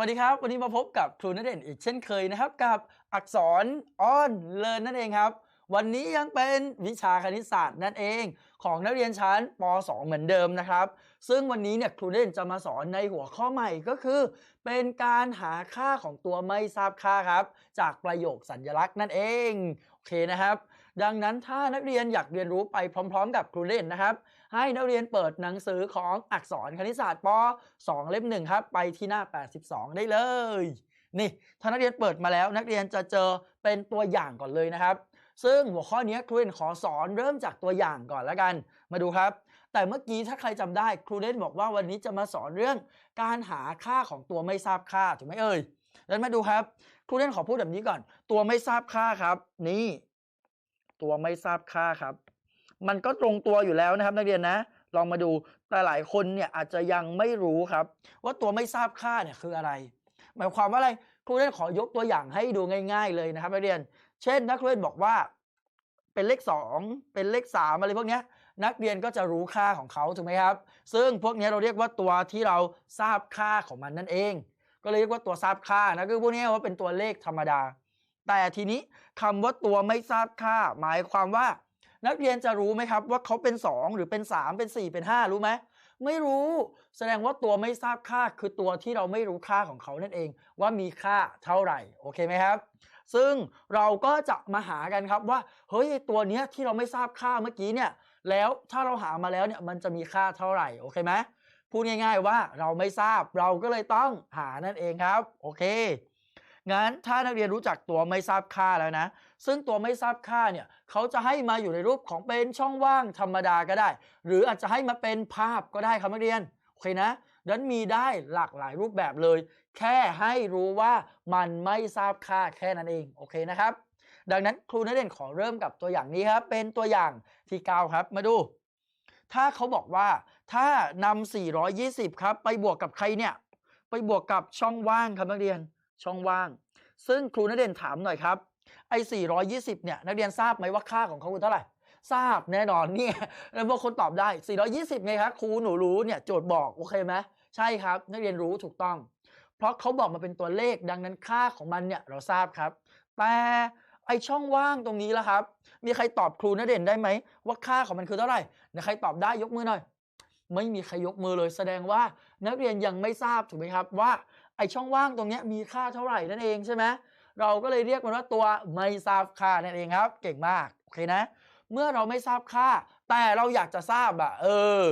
สวัสดีครับ วันนี้มาพบกับครูณเด่นอีกเช่นเคยนะครับ กับอักษรอ้อนเลินนั่นเองครับ วันนี้ยังเป็นวิชาคณิตศาสตร์นั่นเอง ของนักเรียนชั้นป .2 เหมือนเดิมนะครับ ซึ่งวันนี้เนี่ยครูเด่นจะมาสอนในหัวข้อใหม่ก็คือ เป็นการหาค่าของตัวไม่ทราบค่าครับ จากประโยคสัญลักษณ์นั่นเองโอเคนะครับ ดังนั้นถ้านักเรียนอยากเรียนรู้ไปพร้อม ๆ กับครูเด่นนะครับ ให้นักเรียนเปิดหนังสือของอักษรคณิตศาสตร์ป 2 เล่มหนึ่งครับ ไปที่หน้า 82 ได้เลย นี่ถ้านักเรียนเปิดมาแล้วนักเรียนจะเจอเป็นตัวอย่างก่อนเลยนะครับ ซึ่งหัวข้อนี้ครูเด่นขอสอนเริ่มจากตัวอย่างก่อนแล้วกัน มาดูครับ แต่เมื่อกี้ถ้าใครจำได้ครูเด่นบอกว่าวันนี้จะมาสอนเรื่องการหาค่าของตัวไม่ทราบค่าถูกไหมเอ่ยแล้วมาดูครับครูเด่นขอพูดแบบนี้ก่อน ตัวไม่ทราบค่าครับ นี่ ตัวไม่ทราบค่าครับ มันก็ตรงตัวอยู่แล้วนะครับ นักเรียนนะ ลองมาดูแต่หลายคนเนี่ยอาจจะยังไม่รู้ครับ ว่าตัวไม่ทราบค่าเนี่ยคืออะไร หมายความว่าอะไรครูเล่นขอยกตัวอย่างให้ดูง่าย ๆ เลยนะครับนักเรียน เช่น นักเรียนบอกว่า เป็นเลข 2 เป็นเลข 3 อะไรพวกนี้นักเรียนก็จะรู้ค่าของเขาถูกไหมครับ ซึ่งพวกนี้เราเรียกว่าตัวที่เราทราบค่าของมันนั่นเอง ก็เลยเรียกว่าตัวทราบค่านะคือพวกนี้ว่าเป็นตัวเลขธรรมดา แต่ทีนี้คำว่าตัวไม่ทราบค่า หมายความว่า นักเรียนจะรู้ไหมครับว่าเขาเป็น 2 หรือเป็น 3 เป็น 4 เป็น 5 รู้ไหมไม่รู้แสดงว่าตัวไม่ทราบค่าคือตัวที่เราไม่รู้ค่าของเขานั่นเอง ว่ามีค่าเท่าไหร่โอเคไหมครับ ซึ่งเราก็จะมาหากันครับว่าเฮ้ยตัวเนี้ยที่เราไม่ทราบค่าเมื่อกี้เนี่ยแล้วถ้าเราหามาแล้วเนี่ยมันจะมีค่าเท่าไหร่โอเคไหมพูดง่าย ๆ ว่าเราไม่ทราบเราก็เลยต้องหานั่นเองครับ โอเค งั้นถ้านักเรียนรู้จักตัวไม่ทราบค่าแล้วนะ ซึ่งตัวไม่ทราบค่าเนี่ยเขาจะให้มาอยู่ในรูปของเป็นช่องว่างธรรมดาก็ได้ หรืออาจจะให้มาเป็นภาพก็ได้ครับนักเรียนโอเคนะดังนั้นมีได้หลากหลายรูปแบบเลย แค่ให้รู้ว่ามันไม่ทราบค่าแค่นั้นเองโอเคนะครับ ดังนั้นครูนักเรียนขอเริ่มกับตัวอย่างนี้ครับเป็นตัวอย่างที่ 9 ครับมาดู ถ้าเขาบอกว่าถ้านำ420 ครับ ไปบวกกับใครเนี่ย ไปบวกกับช่องว่างครับนักเรียน ช่องว่าง ซึ่งครูนักเรียนถามหน่อยครับ ไอ้420 เนี่ย นักเรียนทราบไหมว่าค่าของเขาคือเท่าไหร่ ทราบแน่นอนเนี่ยแล้วบางคนตอบได้ 420ไงครับครูหนูรู้เนี่ยโจทย์บอกโอเคไหมใช่ครับ นักเรียนรู้ถูกต้อง เพราะเขาบอกมาเป็นตัวเลขดังนั้นค่าของมันเนี่ยเราทราบครับ แต่ไอช่องว่างตรงนี้แล้วครับ มีใครตอบครูนักเรียนได้ไหมว่าค่าของมันคือเท่าไหร่ใครตอบได้ยกมือหน่อยไม่มีใครยกมือเลยแสดงว่านักเรียนยังไม่ทราบถูกไหมครับว่า ไอช่องว่างตรงนี้มีค่าเท่าไหร่นั่นเองใช่ไหมเราก็เลยเรียกมันว่าตัวไม่ทราบค่านั่นเองครับ เก่งมากโอเคนะ เมื่อเราไม่ทราบค่า แต่เราอยากจะทราบอะเออ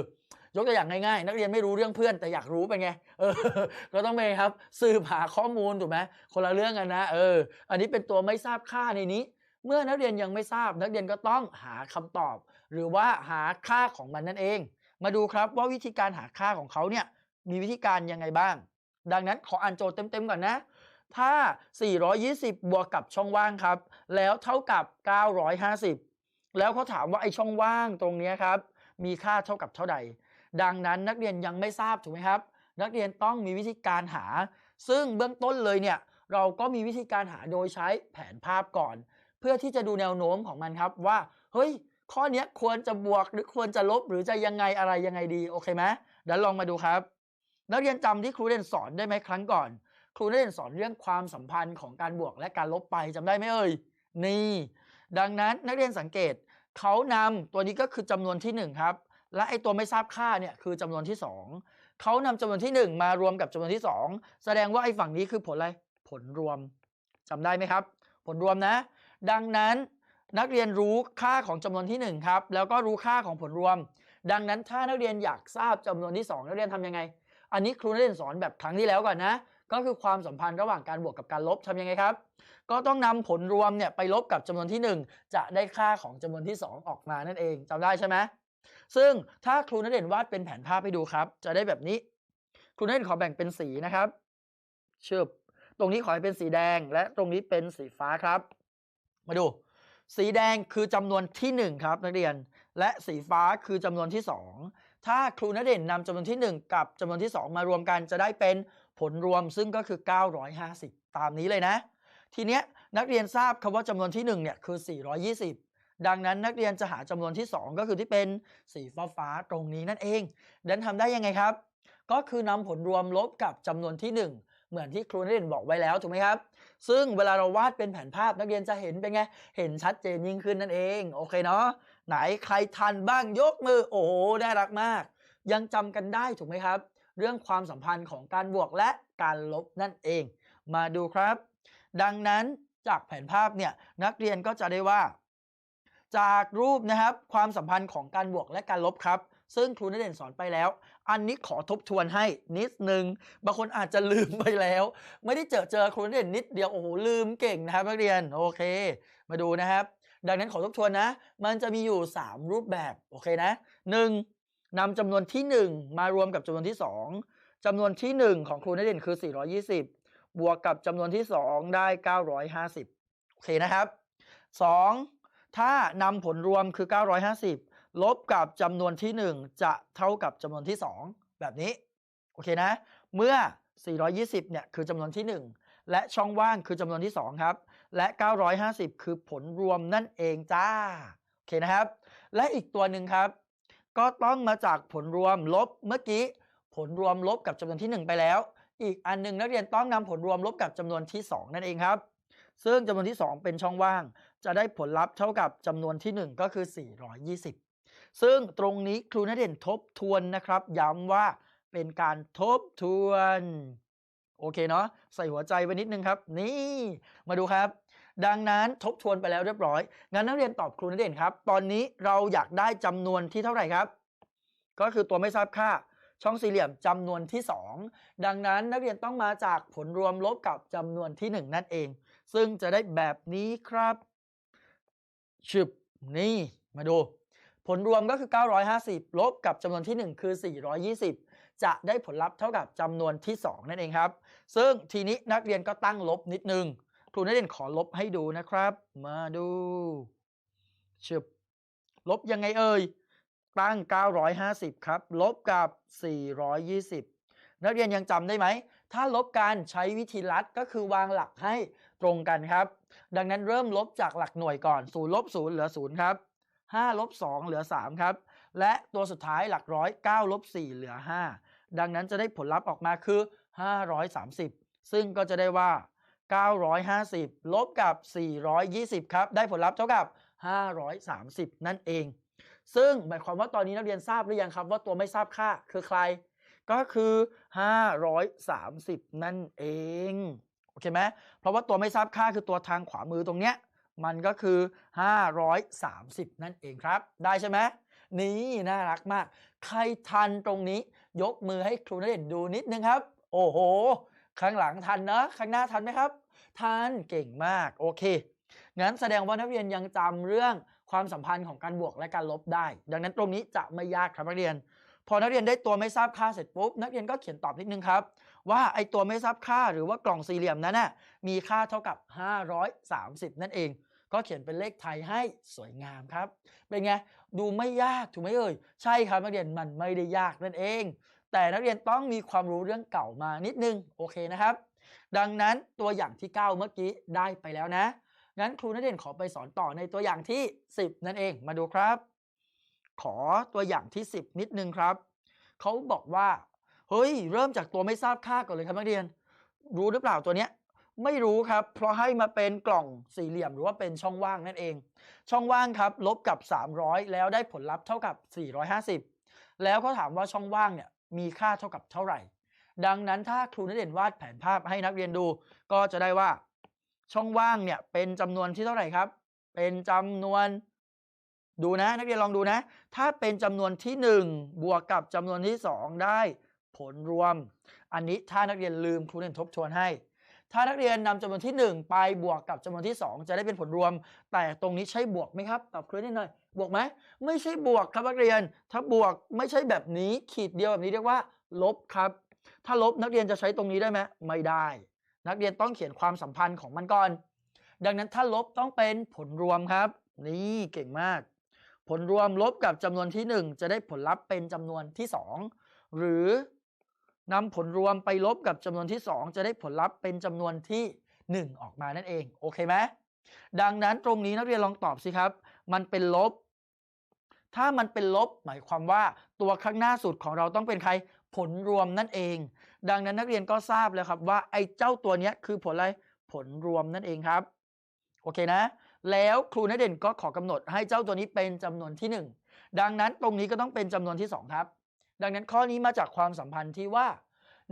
ยกตัวอย่างง่ายๆ นักเรียนไม่รู้เรื่องเพื่อนแต่อยากรู้เป็นไงเออ ก็ต้องไปครับสืบหาข้อมูลถูกไหมคนละเรื่องกันนะเออ อันนี้เป็นตัวไม่ทราบค่าในนี้ เมื่อนักเรียนยังไม่ทราบ นักเรียนก็ต้องหาคำตอบ หรือว่าหาค่าของมันนั่นเอง มาดูครับว่าวิธีการหาค่าของเขาเนี่ยมีวิธีการยังไงบ้าง ดังนั้นขออ่านโจทย์เต็มๆก่อนนะ ถ้า 420 บวกกับช่องว่างครับ แล้วเท่ากับ 950 แล้วเขาถามว่าไอ้ช่องว่างตรงนี้ครับ มีค่าเท่ากับเท่าใด ดังนั้นนักเรียนยังไม่ทราบถูกไหมครับ นักเรียนต้องมีวิธีการหา ซึ่งเบื้องต้นเลยเนี่ยเราก็มีวิธีการหาโดยใช้แผนภาพก่อน เพื่อที่จะดูแนวโน้มของมันครับว่า เฮ้ย ข้อนี้ควรจะบวกหรือควรจะลบหรือจะยังไงอะไรยังไงดี โอเคไหมเดี๋ยวลองมาดูครับ นักเรียนจำที่ครูเรียนสอนได้ไหมครั้งก่อน ครูเรียนสอนเรื่องความสัมพันธ์ของการบวกและการลบไปจำได้ไหมเอ่ยนี่ ดังนั้นนักเรียนสังเกตเขานำตัวนี้ก็คือจำนวนที่ 1 ครับ และไอตัวไม่ทราบค่าเนี่ยคือจำนวนที่ 2 เขานำจำนวนที่ 1 มารวมกับจำนวนที่ 2 แสดงว่าไอฝั่งนี้คือผลอะไรผลรวมจำได้ไหมครับ ผลรวมนะ ดังนั้นนักเรียนรู้ค่าของจำนวนที่ 1 ครับ แล้วก็รู้ค่าของผลรวม ดังนั้นถ้านักเรียนอยากทราบจำนวนที่ 2 นักเรียนทำยังไง อันนี้ครูนักเรียนสอนแบบครั้งที่แล้วก่อนนะ ก็คือความสัมพันธ์ระหว่างการบวกกับการลบทำยังไงครับ ก็ต้องนำผลรวมเนี่ยไปลบกับจำนวนที่ 1 จะได้ค่าของจำนวนที่ 2 ออกมานั่นเองจำได้ใช่ไหมซึ่งถ้าครูนักเรียนวาดเป็นแผนภาพให้ดูครับ จะได้แบบนี้ ครูนักเรียนขอแบ่งเป็นสีนะครับเชิบตรงนี้ขอให้เป็นสีแดงและตรงนี้เป็นสีฟ้าครับ มาดู สีแดงคือจำนวนที่ 1 ครับนักเรียน และสีฟ้าคือจำนวนที่ 2 ถ้าครูนักเรียนนำจำนวนที่ 1 กับจำนวนที่ 2 มารวมกันจะได้เป็นผลรวมซึ่งก็คือ 950 ตามนี้เลยนะ ทีเนี้ยนักเรียนทราบคำว่าจำนวนที่ 1 เนี่ยคือ 420 ดังนั้นนักเรียนจะหาจำนวนที่ 2 ก็คือที่เป็นสีฟ้าฟ้าตรงนี้นั่นเอง ดันทำได้ยังไงครับ ก็คือนำผลรวมลบกับจำนวนที่เหมือนที่ครูนักเรียนบอกไว้แล้วถูกไหมครับ ซึ่งเวลาเราวาดเป็นแผนภาพนักเรียนจะเห็นเป็นไง เห็นชัดเจนยิ่งขึ้นนั่นเอง โอเคเนาะ ไหนใครทันบ้างยกมือ โอ้โหน่ารักมาก ยังจำกันได้ถูกไหมครับ เรื่องความสัมพันธ์ของการบวกและการลบนั่นเอง มาดูครับ ดังนั้นจากแผนภาพเนี่ยนักเรียนก็จะได้ว่า จากรูปนะครับความสัมพันธ์ของการบวกและการลบครับ ซึ่งครูนักเรียนสอนไปแล้ว อันนี้ขอทบทวนให้นิดนึงบางคนอาจจะลืมไปแล้ว ไม่ได้เจอเจอครูนักเรียนนิดเดียวโอ้โหลืมเก่งนะครับนักเรียนโอเค มาดูนะครับ ดังนั้นขอทบทวนนะ มันจะมีอยู่ 3 รูปแบบโอเคนะ 1. นำจำนวนที่ 1 มารวมกับจำนวนที่ 2จำนวนที่ 1 ของครูนักเรียนคือ 420 บวกกับจำนวนที่ 2 ได้ 950 โอเคนะครับ 2. ถ้านำผลรวมคือ 950 ลบกับจำนวนที่ 1 จะเท่ากับจำนวนที่ 2 แบบนี้โอเคนะ เมื่อ 420 เนี่ยคือจำนวนที่ 1 และช่องว่างคือจำนวนที่ 2 ครับ และ 950 คือผลรวมนั่นเองจ้า โอเคนะครับ และอีกตัวหนึ่งครับ ก็ต้องมาจากผลรวมลบเมื่อกี้ ผลรวมลบกับจำนวนที่ 1 ไปแล้ว อีกอันหนึงนักเรียนต้องนำผลรวมลบกับจำนวนที่ 2 นั่นเองครับ ซึ่งจำนวนที่ 2 เป็นช่องว่าง จะได้ผลลัพธ์เท่ากับจำนวนที่ 1 ก็คือ 420 ซึ่งตรงนี้ครูนักเรียนทบทวนนะครับ ย้ำว่าเป็นการทบทวน โอเคเนาะใส่หัวใจไว้นิดนึงครับ นี่ มาดูครับ ดังนั้นทบทวนไปแล้วเรียบร้อยงั้นนักเรียนตอบครูนักเรียนครับ ตอนนี้เราอยากได้จำนวนที่เท่าไหร่ครับ ก็คือตัวไม่ทราบค่า ช่องสี่เหลี่ยมจำนวนที่ 2 ดังนั้นนักเรียนต้องมาจากผลรวมลบกับจำนวนที่ 1 นั่นเอง ซึ่งจะได้แบบนี้ครับชึบนี่มาดู ผลรวมก็คือ 950 ลบกับจำนวนที่ 1 คือ 420 จะได้ผลลัพธ์เท่ากับจำนวนที่ 2 นั่นเองครับ ซึ่งทีนี้นักเรียนก็ตั้งลบนิดนึงครูนักเรียนขอลบให้ดูนะครับ มาดูชึบลบยังไงเอ่ยตั้ง 950 ครับ ลบกับ 420 นักเรียนยังจำได้ไหม ถ้าลบกันใช้วิธีลัดก็คือวางหลักให้ตรงกันครับ ดังนั้นเริ่มลบจากหลักหน่วยก่อน0ลบ0เหลือ0ครับ5ลบ2เหลือ3ครับ และตัวสุดท้ายหลักร้อย9ลบ4เหลือ 5 ดังนั้นจะได้ผลลัพธ์ออกมาคือ 530 ซึ่งก็จะได้ว่า 950 ลบกับ 420 ครับ ได้ผลลัพธ์เท่ากับ 530 นั่นเอง ซึ่งหมายความว่าตอนนี้นักเรียนทราบหรือยังครับว่าตัวไม่ทราบค่าคือใคร ก็คือ 530 นั่นเอง โอเคไหมเพราะว่าตัวไม่ทราบค่าคือตัวทางขวามือตรงเนี้ยมันก็คือ 530 นั่นเองครับ ได้ใช่ไหมนี่น่ารักมาก ใครทันตรงนี้ ยกมือให้ครูนเรียนดูนิดนึงครับ โอ้โห ข้างหลังทันนะ ข้างหน้าทันไหมครับ ทันเก่งมาก โอเค งั้นแสดงว่านักเรียนยังจำเรื่องความสัมพันธ์ของการบวกและการลบได้ ดังนั้นตรงนี้จะไม่ยากครับนักเรียน พอนักเรียนได้ตัวไม่ทราบค่าเสร็จปุ๊บ นักเรียนก็เขียนตอบนิดนึงครับ ว่าไอตัวไม่ทราบค่าหรือว่ากล่องสี่เหลี่ยมนั้นน่ะมีค่าเท่ากับ 530 นั่นเอง ก็เขียนเป็นเลขไทยให้สวยงามครับ เป็นไง ดูไม่ยากถูกไหมเอ่ย ใช่ครับนักเรียนมันไม่ได้ยากนั่นเอง แต่นักเรียนต้องมีความรู้เรื่องเก่ามานิดนึง โอเคนะครับ ดังนั้นตัวอย่างที่ 9 เมื่อกี้ได้ไปแล้วนะ งั้นครูนักเรียนขอไปสอนต่อในตัวอย่างที่ 10 นั่นเอง มาดูครับ ขอตัวอย่างที่ 10 นิดนึงครับ เขาบอกว่า เฮ้ย เริ่มจากตัวไม่ทราบค่าก่อนเลยครับนักเรียน รู้หรือเปล่าตัวเนี้ย ไม่รู้ครับ เพราะให้มาเป็นกล่องสี่เหลี่ยมหรือว่าเป็นช่องว่างนั่นเอง ช่องว่างครับลบกับ 300 แล้วได้ผลลัพธ์เท่ากับ 450 แล้วเขาถามว่าช่องว่างเนี่ยมีค่าเท่ากับเท่าไหร่ ดังนั้นถ้าครูนักเรียนวาดแผนภาพให้นักเรียนดู ก็จะได้ว่า ช่องว่างเนี่ยเป็นจำนวนที่เท่าไหร่ครับ เป็นจำนวนดูนะ นักเรียนลองดูนะ ถ้าเป็นจำนวนที่ 1 บวกกับจำนวนที่ 2 ได้ผลรวม อันนี้ถ้านักเรียนลืมครูเรียนทบทวนให้ ถ้านักเรียนนำจำนวนที่ 1 ไปบวกกับจำนวนที่ 2 จะได้เป็นผลรวม แต่ตรงนี้ใช่บวกไหมครับตอบครูนิดหน่อยบวกไหมไม่ใช่บวกครับนักเรียน ถ้าบวกไม่ใช่แบบนี้ขีดเดียวแบบนี้เรียกว่า ลบครับ ถ้าลบนักเรียนจะใช้ตรงนี้ได้ไหมไม่ได้ นักเรียนต้องเขียนความสัมพันธ์ของมันก่อน ดังนั้นถ้าลบต้องเป็นผลรวมครับ นี่เก่งมาก ผลรวมลบกับจำนวนที่ 1 จะได้ผลลัพธ์เป็นจำนวนที่ 2 หรือ นำผลรวมไปลบกับจำนวนที่ 2 จะได้ผลลัพธ์เป็นจำนวนที่ 1 ออกมานั่นเอง โอเคไหมดังนั้นตรงนี้นักเรียนลองตอบสิครับ มันเป็นลบ ถ้ามันเป็นลบ หมายความว่าตัวข้างหน้าสุดของเราต้องเป็นใคร ผลรวมนั่นเอง ดังนั้นนักเรียนก็ทราบแล้วครับว่าไอ้เจ้าตัวนี้คือผลอะไร ผลรวมนั่นเองครับ โอเคนะ แล้วครูนักเด่นก็ขอกำหนดให้เจ้าตัวนี้เป็นจำนวนที่ 1 ดังนั้นตรงนี้ก็ต้องเป็นจำนวนที่ 2 ครับ ดังนั้นข้อนี้มาจากความสัมพันธ์ที่ว่า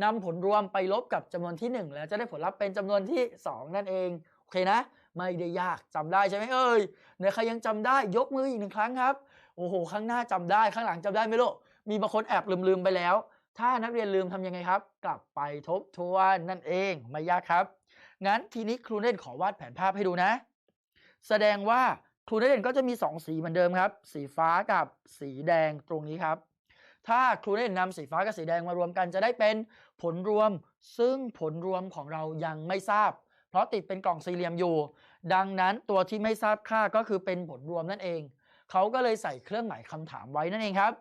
นำผลรวมไปลบกับจำนวนที่ 1 แล้วจะได้ผลลัพธ์เป็นจำนวนที่ 2 นั่นเองโอเคนะ ไม่ได้ยากจำได้ใช่ไหมเอ่ยเนี่ยใครยังจำได้ยกมืออีกหนึ่งครั้งครับโอ้โหข้างหน้าจำได้ข้างหลังจำได้ไหมลูกมีบางคนแอบลืมๆไปแล้ว ถ้านักเรียนลืมทำยังไงครับ กลับไปทบทวนนั่นเองไม่ยากครับ งั้นทีนี้ครูเด่นขอวาดแผนภาพให้ดูนะ แสดงว่าครูเด่นก็จะมี 2 สีเหมือนเดิมครับ สีฟ้ากับสีแดงตรงนี้ครับ ถ้าครูเด่นนำสีฟ้ากับสีแดงมารวมกันจะได้เป็นผลรวม ซึ่งผลรวมของเรายังไม่ทราบ เพราะติดเป็นกล่องสี่เหลี่ยมอยู่ ดังนั้นตัวที่ไม่ทราบค่าก็คือเป็นผลรวมนั่นเอง เขาก็เลยใส่เครื่องหมายคำถามไว้นั่นเองครับ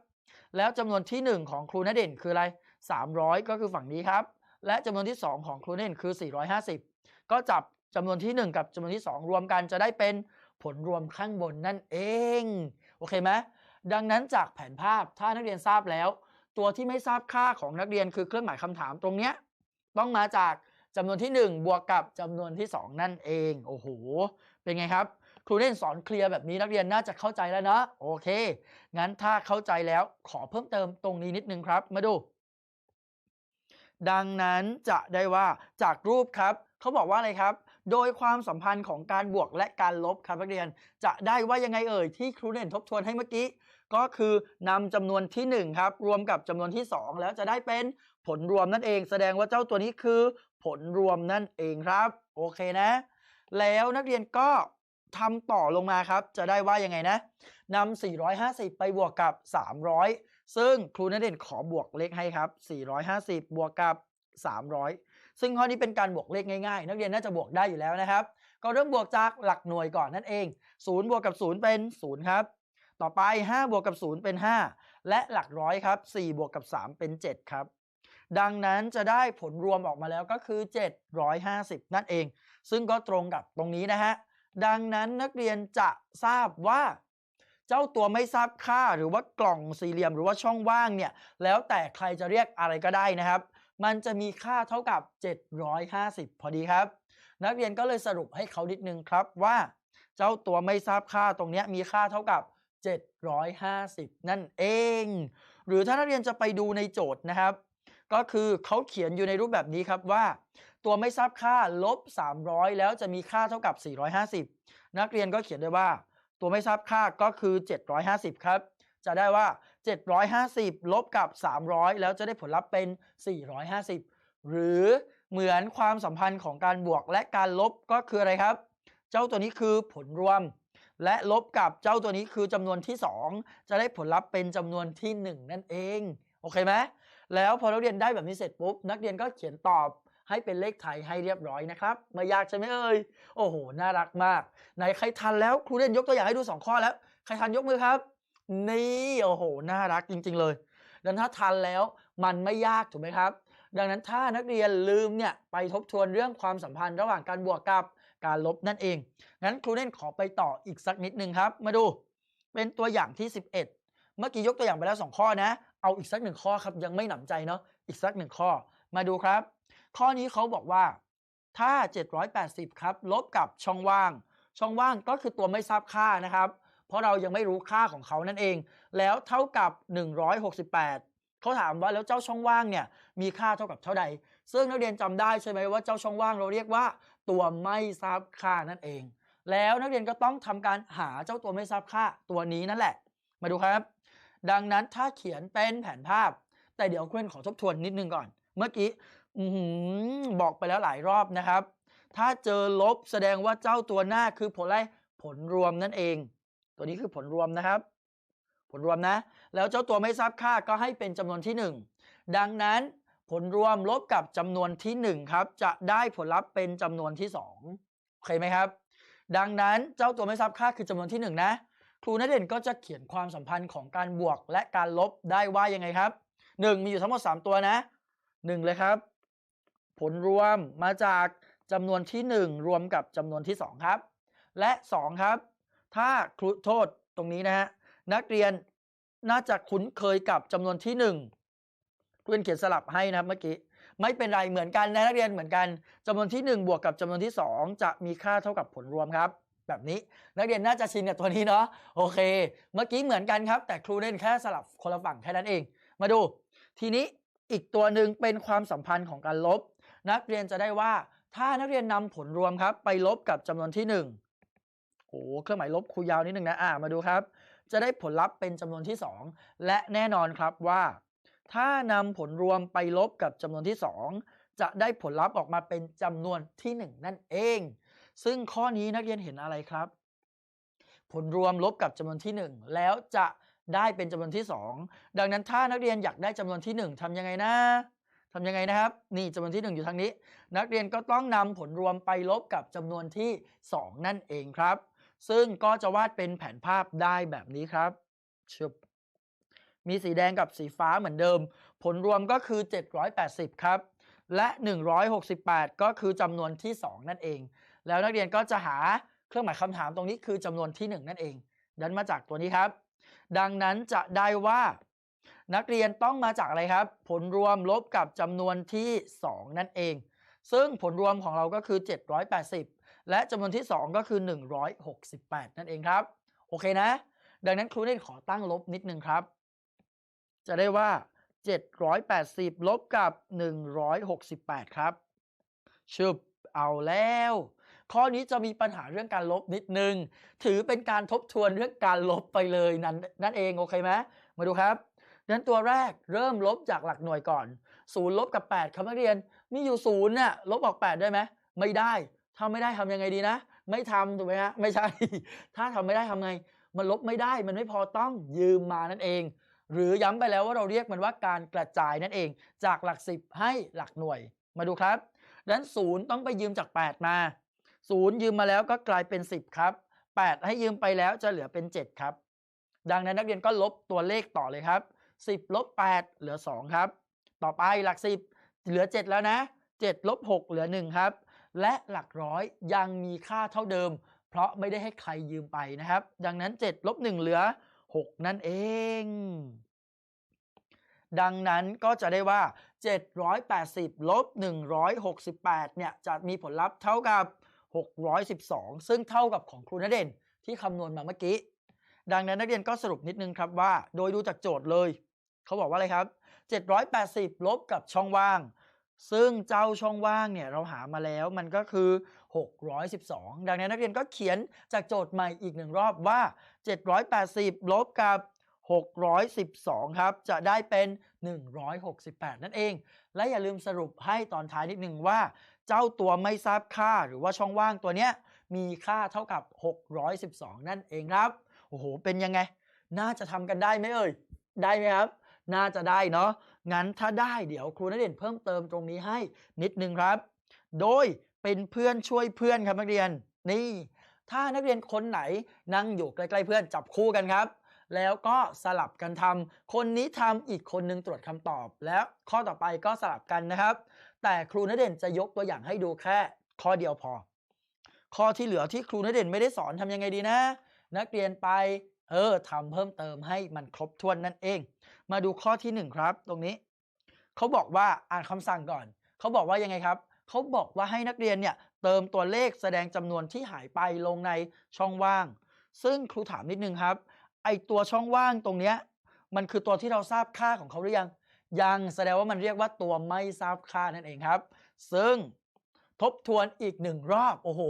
แล้วจำนวนที่ 1 ของครูณเด่นคืออะไร 300 ก็คือฝั่งนี้ครับ และจำนวนที่ 2 ของครูณเด่นคือ 450 ก็จับจำนวนที่ 1 กับจำนวนที่ 2 รวมกันจะได้เป็นผลรวมข้างบนนั่นเอง โอเคไหม ดังนั้นจากแผนภาพถ้านักเรียนทราบแล้ว ตัวที่ไม่ทราบค่าของนักเรียนคือเครื่องหมายคำถามตรงเนี้ยต้องมาจากจำนวนที่ 1 บวกกับจำนวนที่ 2 นั่นเองโอ้โหเป็นไงครับ ครูเล่นสอนเคลียร์แบบนี้นักเรียนน่าจะเข้าใจแล้วนะโอเค งั้นถ้าเข้าใจแล้วขอเพิ่มเติมตรงนี้นิดนึงครับ มาดู ดังนั้นจะได้ว่าจากรูปครับเขาบอกว่าอะไรครับ โดยความสัมพันธ์ของการบวกและการลบครับนักเรียน จะได้ว่ายังไงเอ่ยที่ครูเด่นทบทวนให้เมื่อกี้ ก็คือนำจำนวนที่ 1 ครับ รวมกับจำนวนที่ 2 แล้วจะได้เป็นผลรวมนั่นเอง แสดงว่าเจ้าตัวนี้คือ ผลรวมนั่นเองครับ โอเคนะ แล้วนักเรียนก็ทำต่อลงมาครับ จะได้ว่ายังไงนะนำ450 ไปบวกกับ 300 ซึ่งครูนักเรียนขอบวกเลขให้ครับ 450 บวกกับ 300 ซึ่งข้อนี้เป็นการบวกเลขง่ายๆ นักเรียนน่าจะบวกได้อยู่แล้วนะครับ ก็เริ่มบวกจากหลักหน่วยก่อนนั่นเอง 0 บวกกับ 0 เป็น 0 ครับ ต่อไป 5 บวกกับ 0 เป็น 5 และหลักร้อยครับ 4 บวกกับ 3 เป็น 7 ครับ ดังนั้นจะได้ผลรวมออกมาแล้วก็คือ 750 นั่นเอง ซึ่งก็ตรงกับตรงนี้นะฮะ ดังนั้นนักเรียนจะทราบว่า เจ้าตัวไม่ทราบค่าหรือว่ากล่องสี่เหลี่ยมหรือว่าช่องว่างเนี่ย แล้วแต่ใครจะเรียกอะไรก็ได้นะครับ มันจะมีค่าเท่ากับ 750 พอดีครับ นักเรียนก็เลยสรุปให้เขานิดนึงครับว่า เจ้าตัวไม่ทราบค่าตรงนี้มีค่าเท่ากับ 750 นั่นเอง หรือถ้านักเรียนจะไปดูในโจทย์นะครับ ก็คือเขาเขียนอยู่ในรูปแบบนี้ครับว่า ตัวไม่ทราบค่าลบ 300 แล้วจะมีค่าเท่ากับ 450 นักเรียนก็เขียนได้ว่า ตัวไม่ทราบค่าก็คือ 750 ครับ จะได้ว่า 750 ลบกับ 300 แล้วจะได้ผลลัพธ์เป็น 450 หรือเหมือนความสัมพันธ์ของการบวกและการลบก็คืออะไรครับ เจ้าตัวนี้คือผลรวม และลบกับเจ้าตัวนี้คือจำนวนที่ 2 จะได้ผลลัพธ์เป็นจำนวนที่ 1 นั่นเอง โอเคไหมแล้วพอนักเรียนได้แบบนี้เสร็จปุ๊บ นักเรียนก็เขียนตอบให้เป็นเลขไทยให้เรียบร้อยนะครับไม่ยากใช่ไหมเอ่ยโอ้โหน่ารักมากไหนใครทันแล้วครูเรียนยกตัวอย่างให้ดู 2 ข้อแล้ว ใครทันยกมือครับ นี่โอ้โหน่ารักจริง ๆ เลย ดังนั้นถ้าทันแล้วมันไม่ยากถูกไหมครับ ดังนั้นถ้านักเรียนลืมเนี่ยไปทบทวนเรื่องความสัมพันธ์ระหว่างการบวกกับ การลบนั่นเอง งั้นครูเล่นขอไปต่ออีกสักนิดหนึ่งครับ มาดูเป็นตัวอย่างที่ 11 เมื่อกี้ยกตัวอย่างไปแล้ว 2 ข้อนะ เอาอีกสักหนึ่งข้อครับยังไม่หนำใจเนาะอีกสักหนึ่งข้อ มาดูครับ ข้อนี้เขาบอกว่าถ้า 780 ครับ ลบกับช่องว่าง ช่องว่างก็คือตัวไม่ทราบค่านะครับ เพราะเรายังไม่รู้ค่าของเขานั่นเอง แล้วเท่ากับ 168เขาถามว่าแล้วเจ้าช่องว่างเนี่ยมีค่าเท่ากับเท่าใด ซึ่งนักเรียนจำได้ใช่ไหมว่าเจ้าช่องว่างเราเรียกว่า ตัวไม่ทราบค่านั่นเอง แล้วนักเรียนก็ต้องทำการหาเจ้าตัวไม่ทราบค่าตัวนี้นั่นแหละ มาดูครับ ดังนั้นถ้าเขียนเป็นแผนภาพ แต่เดี๋ยวเพื่อนขอทบทวนนิดนึงก่อน เมื่อกี้อบอกไปแล้วหลายรอบนะครับ ถ้าเจอลบแสดงว่าเจ้าตัวหน้าคือผลอะไรผลรวมนั่นเอง ตัวนี้คือผลรวมนะครับ ผลรวมนะ แล้วเจ้าตัวไม่ทราบค่าก็ให้เป็นจำนวนที่ 1 ดังนั้น ผลรวมลบกับจำนวนที่ 1 ครับ จะได้ผลลัพธ์เป็นจำนวนที่2โอเคไหมครับ ดังนั้นเจ้าตัวไม่ทราบค่าคือจำนวนที่ 1 นะ ครูนักเรียนก็จะเขียนความสัมพันธ์ของการบวกและการลบได้ว่ายังไงครับ 1 มีอยู่ทั้งหมด 3 ตัวนะ 1 เลยครับ ผลรวมมาจากจำนวนที่ 1 รวมกับจำนวนที่ 2 ครับ และ 2 ครับ ถ้าครูโทษตรงนี้นะฮะนักเรียนน่าจะคุ้นเคยกับจำนวนที่ครู เรียนเขียนสลับให้นะครับเมื่อกี้ไม่เป็นไรเหมือนกันนะนักเรียนเหมือนกันจำนวนที่ 1 บวกกับจำนวนที่ 2 จะมีค่าเท่ากับผลรวมครับ แบบนี้นักเรียนน่าจะชินกับตัวนี้เนาะโอเค เมื่อกี้เหมือนกันครับ แต่ครูเล่นแค่สลับคนละฝั่งแค่นั้นเอง มาดู ทีนี้อีกตัวหนึ่งเป็นความสัมพันธ์ของการลบ นักเรียนจะได้ว่าถ้านักเรียนนำผลรวมครับ ไปลบกับจำนวนที่ 1โอ้เครื่องหมายลบครูยาวนิดนึงนะอ่ามาดูครับ จะได้ผลลัพธ์เป็นจำนวนที่ 2 และแน่นอนครับว่า ถ้านำผลรวมไปลบกับจำนวนที่ 2 จะได้ผลลัพธ์ออกมาเป็นจำนวนที่ 1 นั่นเอง ซึ่งข้อนี้นักเรียนเห็นอะไรครับ ผลรวมลบกับจำนวนที่ 1 แล้วจะได้เป็นจำนวนที่ 2 ดังนั้นถ้านักเรียนอยากได้จำนวนที่ 1ทำยังไงนะทำยังไงนะครับ นี่จำนวนที่ 1 อยู่ทางนี้ นักเรียนก็ต้องนำผลรวมไปลบกับจำนวนที่ 2 นั่นเองครับ ซึ่งก็จะวาดเป็นแผนภาพได้แบบนี้ครับชึบ มีสีแดงกับสีฟ้าเหมือนเดิม ผลรวมก็คือ 780 ครับ และ 168 ก็คือจำนวนที่ 2 นั่นเอง แล้วนักเรียนก็จะหาเครื่องหมายคำถามตรงนี้คือจำนวนที่ 1 นั่นเอง ดันมาจากตัวนี้ครับ ดังนั้นจะได้ว่า นักเรียนต้องมาจากอะไรครับ ผลรวมลบกับจำนวนที่ 2 นั่นเอง ซึ่งผลรวมของเราก็คือ 780 และจำนวนที่ 2 ก็คือ 168 นั่นเองครับ โอเคนะ ดังนั้นครูเล่นขอตั้งลบนิดนึงครับ จะได้ว่า 780 ลบกับ 168 ครับชึบเอาแล้ว ข้อนี้จะมีปัญหาเรื่องการลบนิดนึง ถือเป็นการทบทวนเรื่องการลบไปเลยนั่นนั่นเองโอเคไหมมาดูครับดังนั้นตัวแรกเริ่มลบจากหลักหน่วยก่อน0ลบกับ8ครับนักเรียน มีอยู่0น่ะลบออก 8 ได้ไหมไม่ได้ถ้าไม่ได้ทำยังไงดีนะ ไม่ทำถูกไหมฮะไม่ใช่ ถ้าทำไม่ได้ทำไง มันลบไม่ได้มันไม่พอต้องยืมมานั่นเอง หรือย้ำไปแล้วว่าเราเรียกมันว่าการกระจายนั่นเอง จากหลัก 10 ให้หลักหน่วย มาดูครับดังนั้น0ต้องไปยืมจาก 8 มา0ยืมมาแล้วก็กลายเป็น 10 ครับ 8 ให้ยืมไปแล้วจะเหลือเป็น 7 ครับ ดังนั้นนักเรียนก็ลบตัวเลขต่อเลยครับ 10ลบ8เหลือ 2 ครับ ต่อไปหลัก 10 เหลือ 7 แล้วนะ 7ลบ6เหลือ 1 ครับ และหลักร้อยยังมีค่าเท่าเดิม เพราะไม่ได้ให้ใครยืมไปนะครับ ดังนั้น7ลบ1เหลือ 6 นั่นเอง ดังนั้นก็จะได้ว่า 780 ลบ 168 เนี่ย จะมีผลลัพธ์เท่ากับ 612 ซึ่งเท่ากับของครูณเด่นที่คำนวณมาเมื่อกี้ ดังนั้นนักเรียนก็สรุปนิดนึงครับว่า โดยดูจากโจทย์เลย เขาบอกว่าอะไรครับ 780 ลบกับช่องว่าง ซึ่งเจ้าช่องว่างเนี่ยเราหามาแล้วมันก็คือ 612 ดังนั้นนักเรียนก็เขียนจากโจทย์ใหม่อีกหนึ่งรอบว่า 780 ลบกับ 612 ครับ จะได้เป็น 168 นั่นเอง และอย่าลืมสรุปให้ตอนท้ายนิดหนึ่งว่า เจ้าตัวไม่ทราบค่าหรือว่าช่องว่างตัวเนี้ยมีค่าเท่ากับ 612 นั่นเองครับ โอ้โห เป็นยังไง น่าจะทำกันได้ไหมเอ่ย ได้ไหมครับ น่าจะได้เนาะ งั้นถ้าได้เดี๋ยวครูณเด่นเพิ่มเติมตรงนี้ให้นิดนึงครับ โดยเป็นเพื่อนช่วยเพื่อนครับนักเรียน นี่ ถ้านักเรียนคนไหนนั่งอยู่ใกล้ๆเพื่อนจับคู่กันครับ แล้วก็สลับกันทำคนนี้ทำอีกคนนึงตรวจคำตอบ แล้วข้อต่อไปก็สลับกันนะครับ แต่ครูณเด่นจะยกตัวอย่างให้ดูแค่ข้อเดียวพอ ข้อที่เหลือที่ครูณเด่นไม่ได้สอนทำยังไงดีนะ นักเรียนไปเออทำเพิ่มเติมให้มันครบถ้วนนั่นเอง มาดูข้อที่ 1 ครับ ตรงนี้เขาบอกว่าอ่านคำสั่งก่อนเขาบอกว่ายังไงครับเขาบอกว่าให้นักเรียนเนี่ย เติมตัวเลขแสดงจำนวนที่หายไปลงในช่องว่าง ซึ่งครูถามนิดนึงครับ ไอตัวช่องว่างตรงเนี้ยมันคือตัวที่เราทราบค่าของเขาหรือยัง ยังแสดงว่ามันเรียกว่าตัวไม่ทราบค่านั่นเองครับ ซึ่งทบทวนอีกหนึ่งรอบ โอ้โห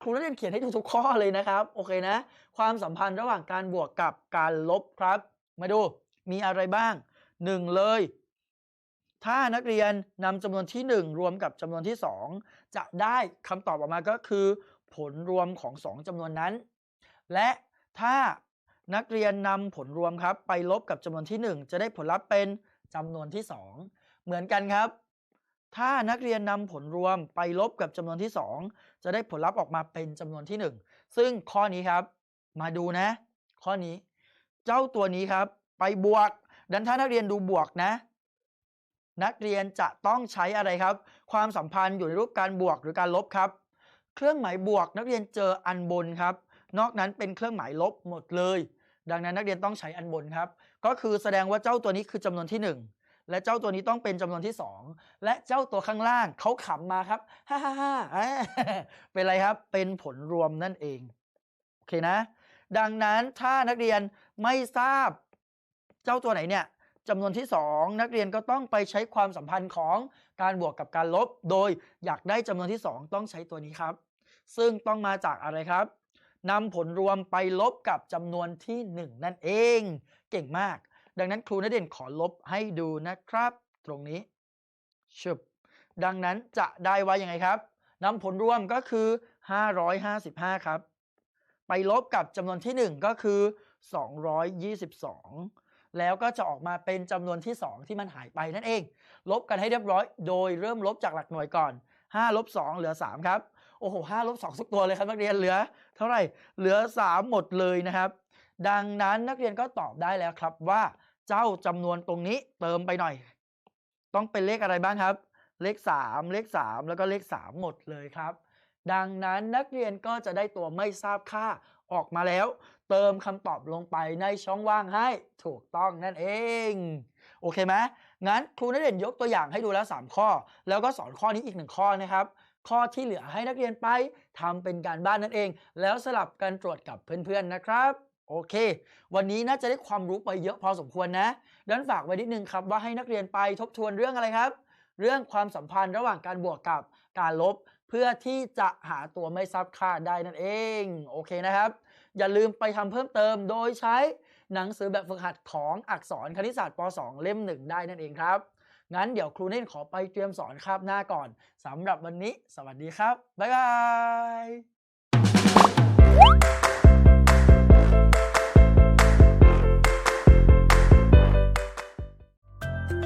ครูนักเรียนเขียนให้ดูทุกข้อเลยนะครับ โอเคนะ ความสัมพันธ์ระหว่างการบวกกับการลบครับ มาดู มีอะไรบ้าง 1 เลย ถ้านักเรียนนำจำนวนที่ 1 รวมกับจำนวนที่ 2 จะได้คำตอบออกมาก็คือ ผลรวมของ 2จำนวนนั้น และถ้านักเรียนนำผลรวมครับ ไปลบกับจำนวนที่ 1 จะได้ผลลัพธ์เป็นจำนวนที่ 2 เหมือนกันครับ ถ้านักเรียนนำผลรวมไปลบกับจำนวนที่ 2 จะได้ผลลัพธ์ออกมาเป็นจำนวนที่ 1 ซึ่งข้อนี้ครับ มาดูนะ ข้อนี้ เจ้าตัวนี้ครับ ไปบวก ดันถ้านักเรียนดูบวกนะ นักเรียนจะต้องใช้อะไรครับ ความสัมพันธ์อยู่ในรูปการบวกหรือการลบครับ เครื่องหมายบวกนักเรียนเจออันบนครับ นอกนั้นเป็นเครื่องหมายลบหมดเลย ดังนั้นนักเรียนต้องใช้อันบนครับ ก็คือแสดงว่าเจ้าตัวนี้คือจำนวนที่และเจ้าตัวนี้ต้องเป็นจำนวนที่ 2 และเจ้าตัวข้างล่างเขาขำมาครับฮ่าฮ่าฮ่าอ่าเป็นอะไรครับ เป็นผลรวมนั่นเอง โอเคนะ ดังนั้นถ้านักเรียนไม่ทราบเจ้าตัวไหนเนี่ย จำนวนที่ 2 นักเรียนก็ต้องไปใช้ความสัมพันธ์ของการบวกกับการลบ โดยอยากได้จำนวนที่ 2 ต้องใช้ตัวนี้ครับ ซึ่งต้องมาจากอะไรครับนำผลรวมไปลบกับจำนวนที่ 1 นั่นเอง เก่งมาก ดังนั้นครูณเด่นขอลบให้ดูนะครับ ตรงนี้ชึบดังนั้นจะได้ว่ายังไงครับนำผลรวมก็คือ 555 ครับ ไปลบกับจำนวนที่ 1 ก็คือ 222 แล้วก็จะออกมาเป็นจำนวนที่ 2 ที่มันหายไปนั่นเอง ลบกันให้เรียบร้อย โดยเริ่มลบจากหลักหน่วยก่อน5ลบ2เหลือ 3 ครับ โอ้โห5ลบ2สุกตัวเลยครับนักเรียนเหลือ เท่าไหร่เหลือ 3 หมดเลยนะครับ ดังนั้นนักเรียนก็ตอบได้แล้วครับว่าเจ้าจำนวนตรงนี้เติมไปหน่อย ต้องเป็นเลขอะไรบ้างครับ เลข 3 เลข 3 แล้วก็เลข 3 หมดเลยครับ ดังนั้นนักเรียนก็จะได้ตัวไม่ทราบค่า ออกมาแล้ว เติมคำตอบลงไปในช่องว่างให้ถูกต้องนั่นเอง โอเคไหมงั้นครูนักเรียนยกตัวอย่างให้ดูแล้ว 3 ข้อ แล้วก็สอนข้อนี้อีกหนึ่งข้อนะครับข้อที่เหลือให้นักเรียนไปทำเป็นการบ้านนั่นเอง แล้วสลับกันตรวจกับเพื่อนๆนะครับ โอเค วันนี้น่าจะได้ความรู้ไปเยอะพอสมควรนะดันฝากไว้นิดนึงครับว่าให้นักเรียนไปทบทวนเรื่องอะไรครับ เรื่องความสัมพันธ์ระหว่างการบวกกับการลบ พื่อที่จะหาตัวไม่ทราบค่าได้นั่นเอง โอเคนะครับ อย่าลืมไปทำเพิ่มเติมโดยใช้หนังสือแบบฝึกหัดของอักษรคณิตศาสตร์ป .2 เล่ม1ได้นั่นเองครับ งั้นเดี๋ยวครูเน่นขอไปเตรียมสอนคาบหน้าก่อนสำหรับวันนี้ สวัสดีครับ บ๊ายบาย